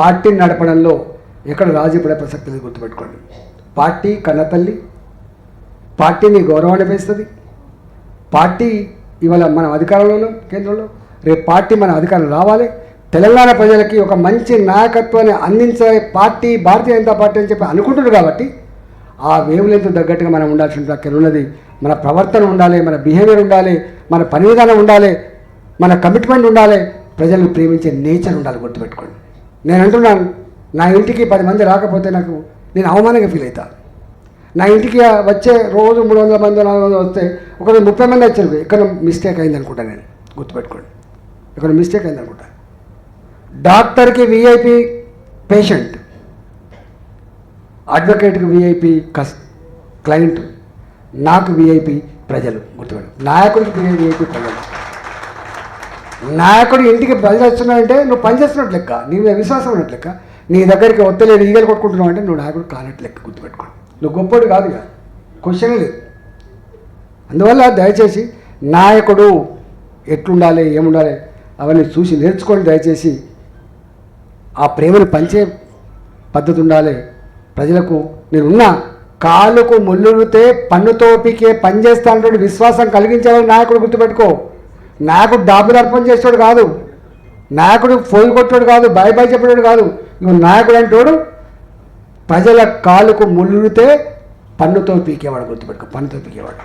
పార్టీని నడపడంలో ఎక్కడ రాజీ పడే ప్రసక్తి లేదు గుర్తుపెట్టుకోండి. పార్టీ కన్నతల్లి పార్టీని గౌరవాన్ని పెంచుతుంది. పార్టీ ఇవాళ మనం అధికారంలోనూ కేంద్రంలో రేపు పార్టీ మన అధికారం రావాలి. తెలంగాణ ప్రజలకి ఒక మంచి నాయకత్వాన్ని అందించే పార్టీ భారతీయ జనతా పార్టీ అని చెప్పి అనుకుంటున్నారు కాబట్టి ఆ వేవ్ లెంత్ తగ్గట్టుగా మనం ఉండాల్సిన అక్కడ ఉన్నది. మన ప్రవర్తన ఉండాలి మన బిహేవియర్ ఉండాలి మన పని విధానం ఉండాలి మన కమిట్మెంట్ ఉండాలి. ప్రజలను ప్రేమించే నేచర్ ఉండాలి గుర్తుపెట్టుకోండి. నేను అంటున్నాను నా ఇంటికి పది మంది రాకపోతే నాకు నేను అవమానంగా ఫీల్ అవుతాను నా ఇంటికి వచ్చే రోజు మూడు వందల మంది నాలుగు వందలు వస్తే ఒకరోజు ముప్పై మంది వచ్చారు. ఇక్కడ మిస్టేక్ అయింది అనుకుంటా నేను. గుర్తుపెట్టుకోండి. ఇక్కడ మిస్టేక్ అయింది అనుకుంటా. డాక్టర్కి విఐపి పేషెంట్ అడ్వకేట్కి విఐపి కస్ క్లయింట్ నాకు విఐపి ప్రజలు. గుర్తుపెట్టు నాయకుడికి విఐపి ప్రజలు. నాయకుడు ఇంటికి ప్రజలు వస్తున్నాడంటే నువ్వు పనిచేస్తున్నట్టు లెక్క. నీ మీద విశ్వాసం ఉన్నట్టు లెక్క. నీ దగ్గరికి ఒత్తలేదు ఈగలు కొట్టుకుంటున్నావు అంటే నువ్వు నాయకుడు కానట్టు లెక్క గుర్తుపెట్టుకోండి. నువ్వు గొప్పోడు కాదు ఇక. క్వశ్చన్ లేదు. అందువల్ల దయచేసి నాయకుడు ఎట్లుండాలి ఏముండాలి అవన్నీ చూసి నేర్చుకోండి దయచేసి. ఆ ప్రేమను పంచే పద్ధతి ఉండాలి. ప్రజలకు నేనున్నా కాలుకు ముళ్ళుతే పన్నుతోపికే పని చేస్తానటువంటి విశ్వాసం కలిగించాలని నాయకుడు గుర్తుపెట్టుకో. నాయకుడు డాబులు అర్పణ చేసేవాడు కాదు. నాయకుడు ఫోన్ కొట్టాడు కాదు బాయ్ బాయ్ చెప్పాడు కాదు. నువ్వు నాయకుడు అంటాడు ప్రజల కాలుకు ముళ్ళుతే పన్నుతో పీకేవాడు గుర్తుపెట్టుకో పన్నుతో పీకేవాడు.